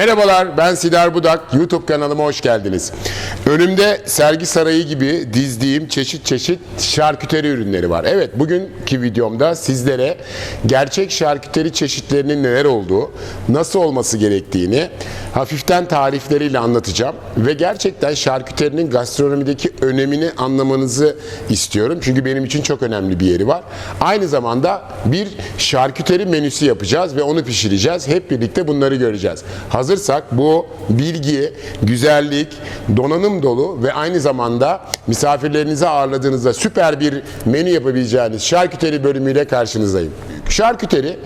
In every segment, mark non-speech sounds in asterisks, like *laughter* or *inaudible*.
Merhabalar ben Sidar Budak. YouTube kanalıma hoş geldiniz. Önümde sergi sarayı gibi dizdiğim çeşit çeşit şarküteri ürünleri var. Evet bugünkü videomda sizlere gerçek şarküteri çeşitlerinin neler olduğu, nasıl olması gerektiğini hafiften tarifleriyle anlatacağım. Ve gerçekten şarküterinin gastronomideki önemini anlamanızı istiyorum. Çünkü benim için çok önemli bir yeri var. Aynı zamanda bir şarküteri menüsü yapacağız ve onu pişireceğiz. Hep birlikte bunları göreceğiz. Hazırsak bu bilgi, güzellik, donanım dolu ve aynı zamanda misafirlerinizi ağırladığınızda süper bir menü yapabileceğiniz şarküteri bölümüyle karşınızdayım. Şarküteri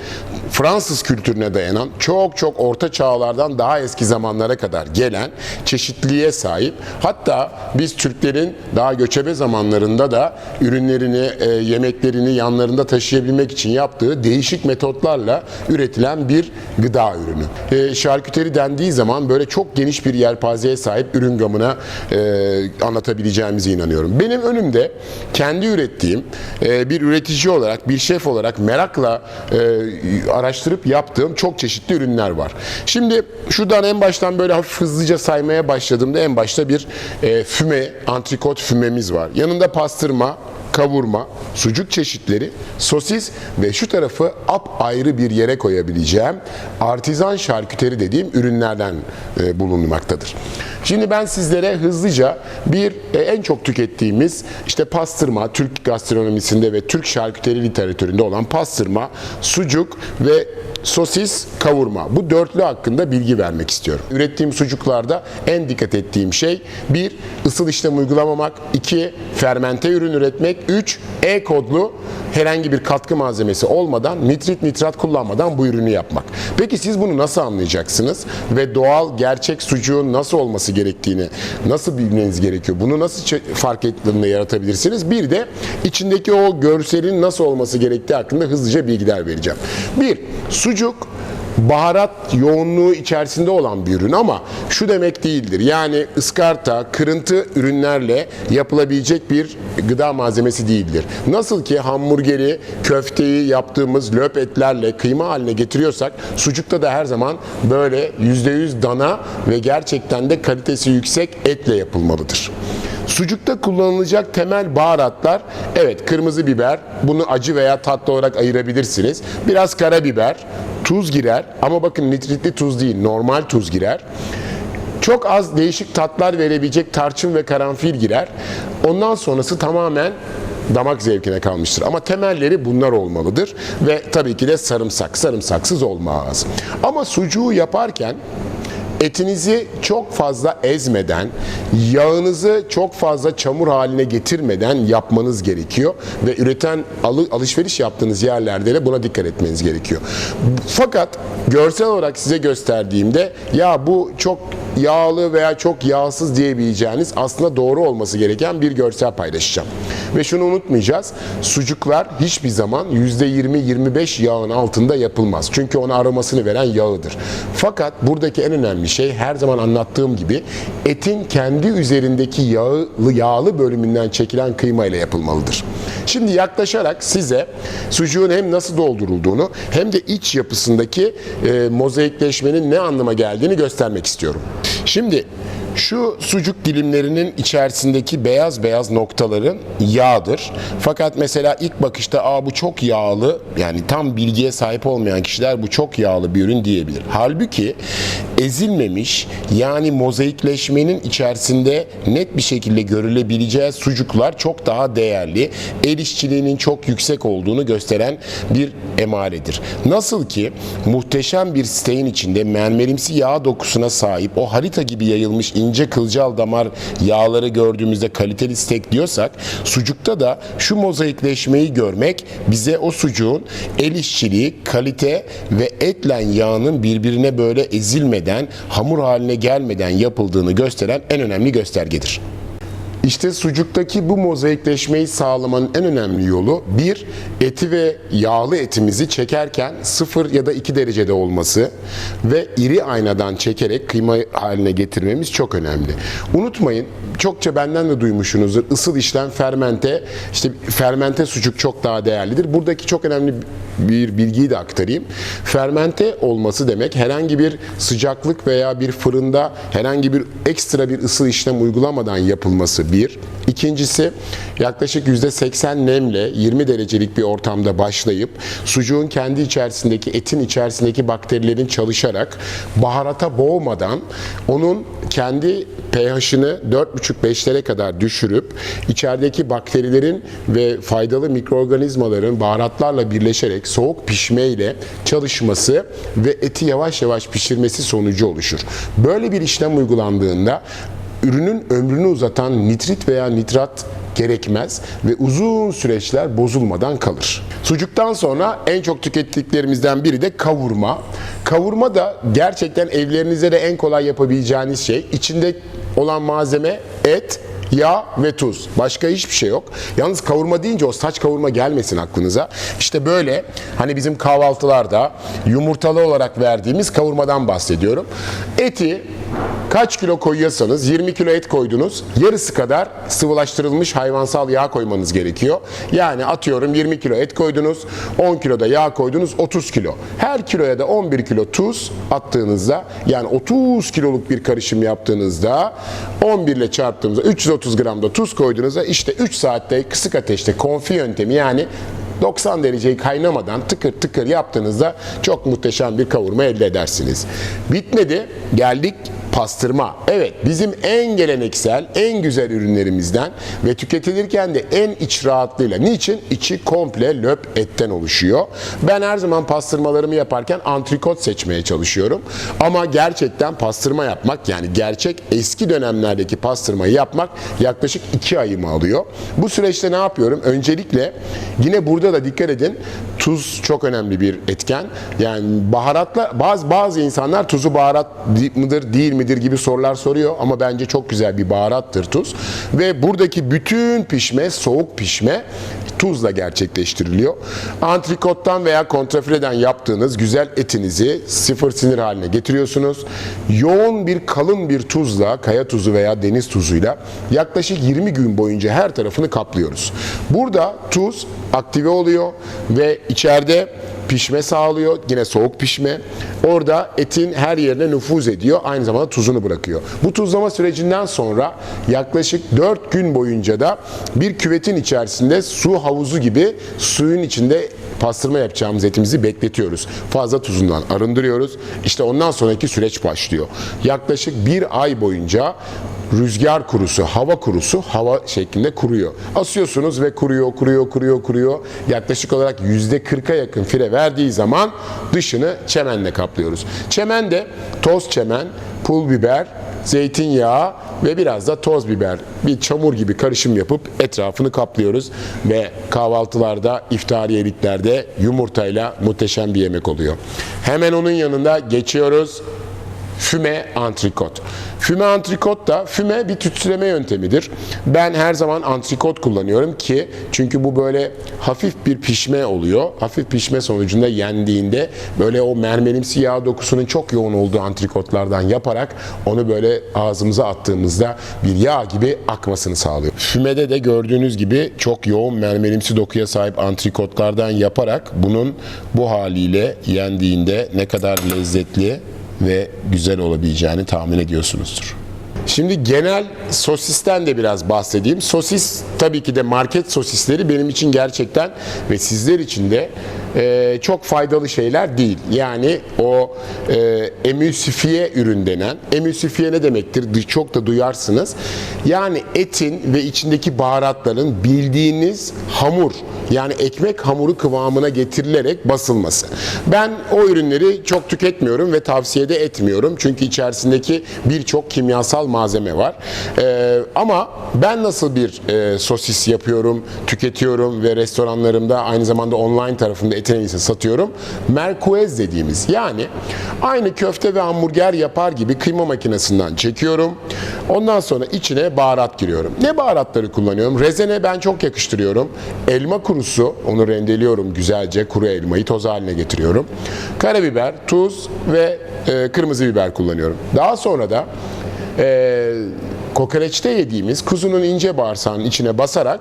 Fransız kültürüne dayanan çok çok orta çağlardan daha eski zamanlara kadar gelen çeşitliliğe sahip. Hatta biz Türklerin daha göçebe zamanlarında da ürünlerini, e, yemeklerini yanlarında taşıyabilmek için yaptığı değişik metotlarla üretilen bir gıda ürünü. E, şarküteri dendiği zaman böyle çok geniş bir yelpazeye sahip ürün gamına e, anlatabileceğimize inanıyorum. Benim önümde kendi ürettiğim bir üretici olarak, bir şef olarak merakla e, araştırıp yaptığım çok çeşitli ürünler var. Şimdi şuradan en baştan böyle hafif hızlıca saymaya başladığımda en başta bir e, füme, antrikot fümemiz var. Yanında pastırma, kavurma, sucuk çeşitleri, sosis ve şu tarafı ap ayrı bir yere koyabileceğim artizan şarküteri dediğim ürünlerden e, bulunmaktadır. Şimdi ben sizlere hızlıca bir e, en çok tükettiğimiz işte pastırma, Türk gastronomisinde ve Türk şarküteri literatüründe olan pastırma, sucuk ve sosis, kavurma. Bu dörtlü hakkında bilgi vermek istiyorum. Ürettiğim sucuklarda en dikkat ettiğim şey bir ısıl işlem uygulamamak, iki fermente ürün üretmek, üç E kodlu herhangi bir katkı malzemesi olmadan, nitrit nitrat kullanmadan bu ürünü yapmak. Peki siz bunu nasıl anlayacaksınız ve doğal gerçek sucuğun nasıl olması gerektiğini nasıl bilmeniz gerekiyor? Bunu nasıl fark ettiğinde yaratabilirsiniz? Bir de içindeki o görselin nasıl olması gerektiği hakkında hızlıca bilgiler vereceğim. Bir, sucuk baharat yoğunluğu içerisinde olan bir ürün ama şu demek değildir. Yani ıskarta, kırıntı ürünlerle yapılabilecek bir gıda malzemesi değildir. Nasıl ki hamburgeri, köfteyi yaptığımız löp etlerle kıyma haline getiriyorsak sucukta da her zaman böyle %100 dana ve gerçekten de kalitesi yüksek etle yapılmalıdır. Sucukta kullanılacak temel baharatlar evet kırmızı biber bunu acı veya tatlı olarak ayırabilirsiniz. Biraz karabiber, tuz girer ama bakın nitritli tuz değil normal tuz girer. Çok az değişik tatlar verebilecek tarçın ve karanfil girer. Ondan sonrası tamamen damak zevkine kalmıştır. Ama temelleri bunlar olmalıdır ve tabii ki de sarımsak. Sarımsaksız olmaz. Ama sucuğu yaparken Etinizi çok fazla ezmeden, yağınızı çok fazla çamur haline getirmeden yapmanız gerekiyor ve üreten alı- alışveriş yaptığınız yerlerde de buna dikkat etmeniz gerekiyor. Fakat görsel olarak size gösterdiğimde ya bu çok yağlı veya çok yağsız diyebileceğiniz aslında doğru olması gereken bir görsel paylaşacağım. Ve şunu unutmayacağız. Sucuklar hiçbir zaman %20-25 yağın altında yapılmaz. Çünkü ona aromasını veren yağıdır. Fakat buradaki en önemli şey her zaman anlattığım gibi etin kendi üzerindeki yağlı yağlı bölümünden çekilen kıyma ile yapılmalıdır. Şimdi yaklaşarak size sucuğun hem nasıl doldurulduğunu hem de iç yapısındaki e, mozaikleşmenin ne anlama geldiğini göstermek istiyorum. Şimdi şu sucuk dilimlerinin içerisindeki beyaz beyaz noktaların yağdır. Fakat mesela ilk bakışta Aa, bu çok yağlı yani tam bilgiye sahip olmayan kişiler bu çok yağlı bir ürün diyebilir. Halbuki ezilmemiş yani mozaikleşmenin içerisinde net bir şekilde görülebileceği sucuklar çok daha değerli. El işçiliğinin çok yüksek olduğunu gösteren bir emaredir. Nasıl ki muhteşem bir steğin içinde mermerimsi yağ dokusuna sahip o harita gibi yayılmış ince kılcal damar yağları gördüğümüzde kaliteli steak diyorsak sucukta da şu mozaikleşmeyi görmek bize o sucuğun el işçiliği, kalite ve etle yağının birbirine böyle ezilmeden, hamur haline gelmeden yapıldığını gösteren en önemli göstergedir. İşte sucuktaki bu mozaikleşmeyi sağlamanın en önemli yolu bir eti ve yağlı etimizi çekerken 0 ya da 2 derecede olması ve iri aynadan çekerek kıyma haline getirmemiz çok önemli. Unutmayın çokça benden de duymuşsunuzdur. Isıl işlem fermente işte fermente sucuk çok daha değerlidir. Buradaki çok önemli bir bilgiyi de aktarayım. Fermente olması demek herhangi bir sıcaklık veya bir fırında herhangi bir ekstra bir ısı işlem uygulamadan yapılması bir. İkincisi yaklaşık %80 nemle 20 derecelik bir ortamda başlayıp sucuğun kendi içerisindeki etin içerisindeki bakterilerin çalışarak baharata boğmadan onun kendi pH'ını 4,5-5'lere kadar düşürüp içerideki bakterilerin ve faydalı mikroorganizmaların baharatlarla birleşerek soğuk pişmeyle çalışması ve eti yavaş yavaş pişirmesi sonucu oluşur. Böyle bir işlem uygulandığında ürünün ömrünü uzatan nitrit veya nitrat gerekmez ve uzun süreçler bozulmadan kalır. Sucuktan sonra en çok tükettiklerimizden biri de kavurma. Kavurma da gerçekten evlerinizde de en kolay yapabileceğiniz şey. İçinde olan malzeme et, yağ ve tuz. Başka hiçbir şey yok. Yalnız kavurma deyince o saç kavurma gelmesin aklınıza. İşte böyle hani bizim kahvaltılarda yumurtalı olarak verdiğimiz kavurmadan bahsediyorum. Eti kaç kilo koyuyorsanız 20 kilo et koydunuz yarısı kadar sıvılaştırılmış hayvansal yağ koymanız gerekiyor. Yani atıyorum 20 kilo et koydunuz 10 kilo da yağ koydunuz 30 kilo. Her kiloya da 11 kilo tuz attığınızda yani 30 kiloluk bir karışım yaptığınızda 11 ile çarptığımızda 330 gram da tuz koyduğunuzda işte 3 saatte kısık ateşte konfi yöntemi yani 90 dereceyi kaynamadan tıkır tıkır yaptığınızda çok muhteşem bir kavurma elde edersiniz. Bitmedi. Geldik pastırma. Evet bizim en geleneksel, en güzel ürünlerimizden ve tüketilirken de en iç rahatlığıyla. Niçin? İçi komple löp etten oluşuyor. Ben her zaman pastırmalarımı yaparken antrikot seçmeye çalışıyorum. Ama gerçekten pastırma yapmak yani gerçek eski dönemlerdeki pastırmayı yapmak yaklaşık 2 ayımı alıyor. Bu süreçte ne yapıyorum? Öncelikle yine burada da dikkat edin tuz çok önemli bir etken. Yani baharatla bazı bazı insanlar tuzu baharat mıdır değil midir gibi sorular soruyor ama bence çok güzel bir baharattır tuz. Ve buradaki bütün pişme soğuk pişme tuzla gerçekleştiriliyor. Antrikottan veya kontrafileden yaptığınız güzel etinizi sıfır sinir haline getiriyorsunuz. Yoğun bir kalın bir tuzla, kaya tuzu veya deniz tuzuyla yaklaşık 20 gün boyunca her tarafını kaplıyoruz. Burada tuz aktive oluyor ve içeride pişme sağlıyor. Yine soğuk pişme. Orada etin her yerine nüfuz ediyor. Aynı zamanda tuzunu bırakıyor. Bu tuzlama sürecinden sonra yaklaşık 4 gün boyunca da bir küvetin içerisinde su havuzu gibi suyun içinde pastırma yapacağımız etimizi bekletiyoruz. Fazla tuzundan arındırıyoruz. İşte ondan sonraki süreç başlıyor. Yaklaşık bir ay boyunca rüzgar kurusu, hava kurusu hava şeklinde kuruyor. Asıyorsunuz ve kuruyor, kuruyor, kuruyor, kuruyor. Yaklaşık olarak %40'a yakın fire verdiği zaman dışını çemenle kaplıyoruz. Çemen de toz çemen, pul biber, zeytinyağı ve biraz da toz biber bir çamur gibi karışım yapıp etrafını kaplıyoruz ve kahvaltılarda, iftariyeliklerde yumurtayla muhteşem bir yemek oluyor. Hemen onun yanında geçiyoruz füme antrikot. Füme antrikot da füme bir tütsüleme yöntemidir. Ben her zaman antrikot kullanıyorum ki çünkü bu böyle hafif bir pişme oluyor. Hafif pişme sonucunda yendiğinde böyle o mermerimsi yağ dokusunun çok yoğun olduğu antrikotlardan yaparak onu böyle ağzımıza attığımızda bir yağ gibi akmasını sağlıyor. Fümede de gördüğünüz gibi çok yoğun mermerimsi dokuya sahip antrikotlardan yaparak bunun bu haliyle yendiğinde ne kadar lezzetli ve güzel olabileceğini tahmin ediyorsunuzdur. Şimdi genel sosisten de biraz bahsedeyim. Sosis tabii ki de market sosisleri benim için gerçekten ve sizler için de e, çok faydalı şeyler değil. Yani o e, emülsifiye ürün denen, emülsifiye ne demektir? Çok da duyarsınız. Yani etin ve içindeki baharatların bildiğiniz hamur, yani ekmek hamuru kıvamına getirilerek basılması. Ben o ürünleri çok tüketmiyorum ve tavsiye de etmiyorum. Çünkü içerisindeki birçok kimyasal malzeme var. Ee, ama ben nasıl bir e, sosis yapıyorum, tüketiyorum ve restoranlarımda aynı zamanda online tarafında iyisini satıyorum. Merkuez dediğimiz yani aynı köfte ve hamburger yapar gibi kıyma makinesinden çekiyorum. Ondan sonra içine baharat giriyorum. Ne baharatları kullanıyorum? Rezene ben çok yakıştırıyorum. Elma kurusu onu rendeliyorum güzelce. Kuru elmayı toz haline getiriyorum. Karabiber, tuz ve e, kırmızı biber kullanıyorum. Daha sonra da e, kokoreçte yediğimiz kuzunun ince bağırsağının içine basarak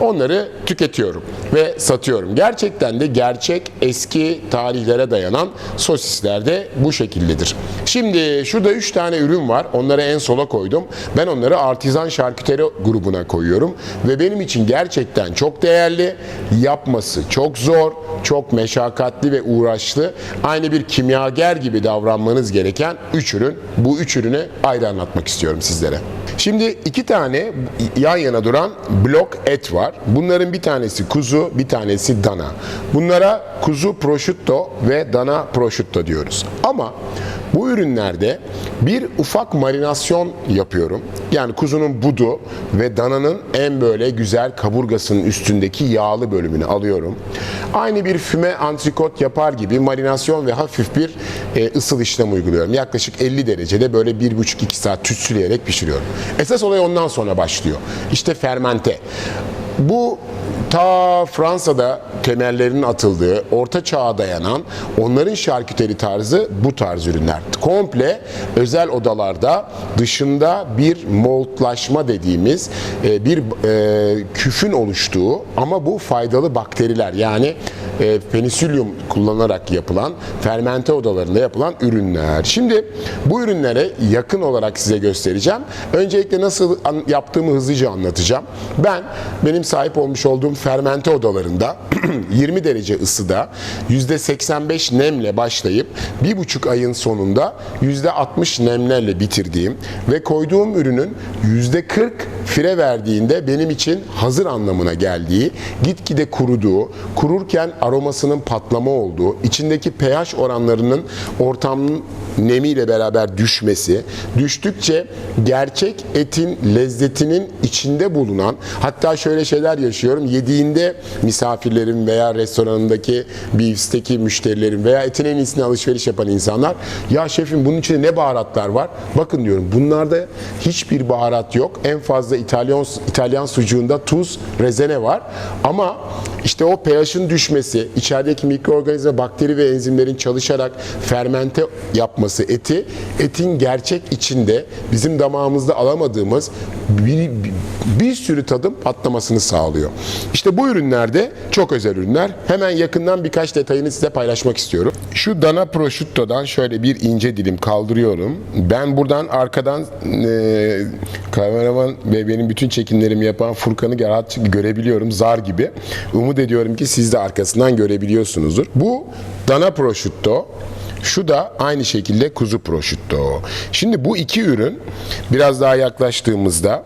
onları tüketiyorum ve satıyorum. Gerçekten de gerçek eski tarihlere dayanan sosisler de bu şekildedir. Şimdi şurada 3 tane ürün var. Onları en sola koydum. Ben onları artizan şarküteri grubuna koyuyorum ve benim için gerçekten çok değerli. Yapması çok zor, çok meşakkatli ve uğraşlı. Aynı bir kimyager gibi davranmanız gereken 3 ürün. Bu 3 ürünü ayrı anlatmak istiyorum sizlere. Şimdi iki tane yan yana duran blok et var. Bunların bir tanesi kuzu, bir tanesi dana. Bunlara kuzu prosciutto ve dana prosciutto diyoruz. Ama bu ürünlerde bir ufak marinasyon yapıyorum. Yani kuzunun budu ve dananın en böyle güzel kaburgasının üstündeki yağlı bölümünü alıyorum. Aynı bir füme antrikot yapar gibi marinasyon ve hafif bir e, ısıl işlem uyguluyorum. Yaklaşık 50 derecede böyle 1,5-2 saat tütsüleyerek pişiriyorum. Esas olay ondan sonra başlıyor. İşte fermente. Bu ta Fransa'da temellerinin atıldığı, orta çağa dayanan onların şarküteri tarzı bu tarz ürünler. Komple özel odalarda dışında bir moldlaşma dediğimiz e, bir e, küfün oluştuğu ama bu faydalı bakteriler yani e, penisilyum kullanarak yapılan fermente odalarında yapılan ürünler. Şimdi bu ürünlere yakın olarak size göstereceğim. Öncelikle nasıl yaptığımı hızlıca anlatacağım. Ben benim sahip olmuş olduğum fermente odalarında *clears throat* 20 derece ısıda %85 nemle başlayıp bir buçuk ayın sonunda %60 nemlerle bitirdiğim ve koyduğum ürünün %40 fire verdiğinde benim için hazır anlamına geldiği, gitgide kuruduğu, kururken aromasının patlama olduğu, içindeki pH oranlarının ortamın nemiyle beraber düşmesi, düştükçe gerçek etin lezzetinin içinde bulunan, hatta şöyle şeyler yaşıyorum, yediğinde misafirlerim veya restoranındaki beefsteak'i müşterilerim veya etin en iyisini alışveriş yapan insanlar, ya şefim bunun içinde ne baharatlar var? Bakın diyorum bunlarda hiçbir baharat yok. En fazla İtalyan İtalyan sucuğunda tuz, rezene var. Ama işte o pH'ın düşmesi, içerideki mikroorganizma, bakteri ve enzimlerin çalışarak fermente yapması eti, etin gerçek içinde bizim damağımızda alamadığımız bir, bir, bir sürü tadım patlamasını sağlıyor. İşte bu ürünlerde çok özel ürünler. Hemen yakından birkaç detayını size paylaşmak istiyorum. Şu dana prosciutto'dan şöyle bir ince dilim kaldırıyorum. Ben buradan arkadan e, kameraman ve benim bütün çekimlerimi yapan Furkan'ı rahat görebiliyorum. Zar gibi. Umut ediyorum ki siz de arkasından görebiliyorsunuzdur. Bu dana prosciutto. Şu da aynı şekilde kuzu prosciutto. Şimdi bu iki ürün biraz daha yaklaştığımızda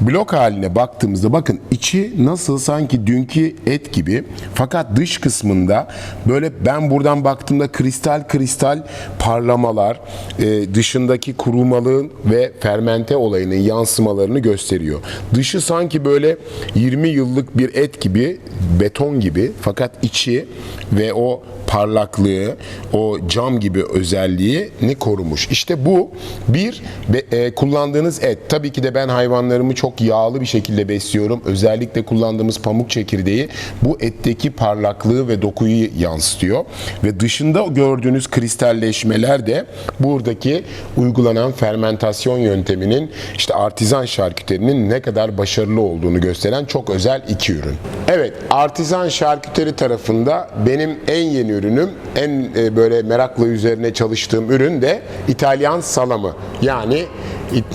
blok haline baktığımızda bakın içi nasıl sanki dünkü et gibi fakat dış kısmında böyle ben buradan baktığımda kristal kristal parlamalar e, dışındaki kurumalığın ve fermente olayının yansımalarını gösteriyor. Dışı sanki böyle 20 yıllık bir et gibi beton gibi fakat içi ve o parlaklığı, o cam gibi özelliğini korumuş. İşte bu bir e, kullandığınız et. Tabii ki de ben hayvanlarımı çok yağlı bir şekilde besliyorum. Özellikle kullandığımız pamuk çekirdeği bu etteki parlaklığı ve dokuyu yansıtıyor. Ve dışında gördüğünüz kristalleşmeler de buradaki uygulanan fermentasyon yönteminin işte artizan şarküterinin ne kadar başarılı olduğunu gösteren çok özel iki ürün. Evet, artizan şarküteri tarafında benim en yeni ürünüm, en e, böyle merakla üzerine çalıştığım ürün de İtalyan salamı. Yani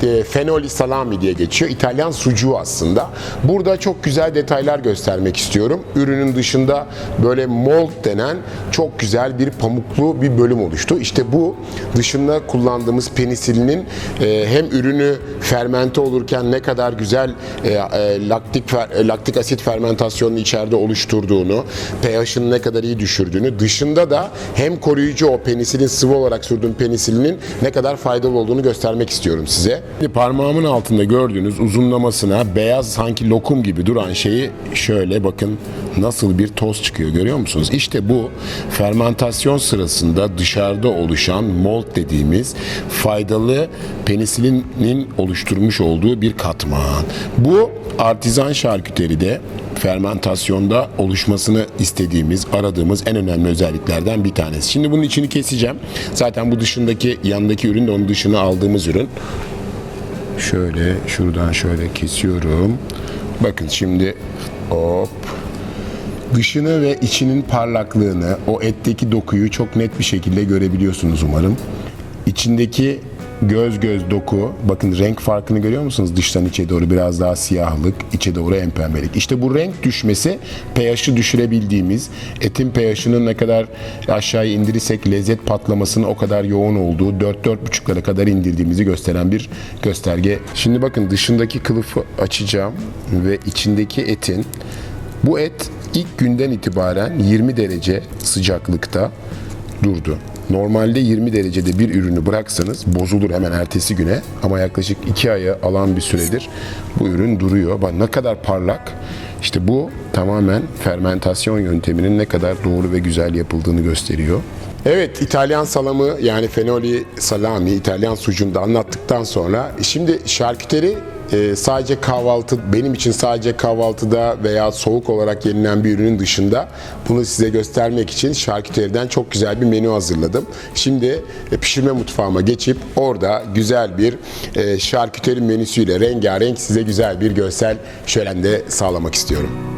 e, fenoli salami diye geçiyor. İtalyan sucuğu aslında. Burada çok güzel detaylar göstermek istiyorum. Ürünün dışında böyle mold denen çok güzel bir pamuklu bir bölüm oluştu. İşte bu dışında kullandığımız penisilinin e, hem ürünü fermente olurken ne kadar güzel e, e, laktik fer- e, laktik asit fermentasyonunu içeride oluşturduğunu, pH'ını ne kadar iyi düşürdüğünü, dışında da hem koruyucu o penisilin sıvı olarak sürdüğüm penisilinin ne kadar faydalı olduğunu göstermek istiyorum size. Şimdi parmağımın altında gördüğünüz uzunlamasına beyaz sanki lokum gibi duran şeyi şöyle bakın nasıl bir toz çıkıyor görüyor musunuz? İşte bu fermentasyon sırasında dışarıda oluşan mold dediğimiz faydalı penisilinin oluşturmuş olduğu bir katman. Bu artizan şarküteride fermentasyonda oluşmasını istediğimiz, aradığımız en önemli özelliklerden bir tanesi. Şimdi bunun içini keseceğim. Zaten bu dışındaki, yandaki ürün de onun dışına aldığımız ürün. Şöyle, şuradan şöyle kesiyorum. Bakın şimdi hop dışını ve içinin parlaklığını, o etteki dokuyu çok net bir şekilde görebiliyorsunuz umarım. İçindeki göz göz doku, bakın renk farkını görüyor musunuz? Dıştan içe doğru biraz daha siyahlık, içe doğru en pembelik. İşte bu renk düşmesi pH'ı düşürebildiğimiz, etin pH'ının ne kadar aşağıya indirirsek lezzet patlamasının o kadar yoğun olduğu 4-4,5'lara kadar indirdiğimizi gösteren bir gösterge. Şimdi bakın dışındaki kılıfı açacağım ve içindeki etin bu et ilk günden itibaren 20 derece sıcaklıkta durdu. Normalde 20 derecede bir ürünü bıraksanız bozulur hemen ertesi güne ama yaklaşık 2 aya alan bir süredir bu ürün duruyor. Bak ne kadar parlak. İşte bu tamamen fermentasyon yönteminin ne kadar doğru ve güzel yapıldığını gösteriyor. Evet, İtalyan salamı yani fenoli salami, İtalyan sucuğunu da anlattıktan sonra şimdi şarküteri e, sadece kahvaltı, benim için sadece kahvaltıda veya soğuk olarak yenilen bir ürünün dışında bunu size göstermek için şarküteriden çok güzel bir menü hazırladım. Şimdi e, pişirme mutfağıma geçip orada güzel bir e, şarküteri menüsüyle rengarenk size güzel bir görsel şölen de sağlamak istiyorum.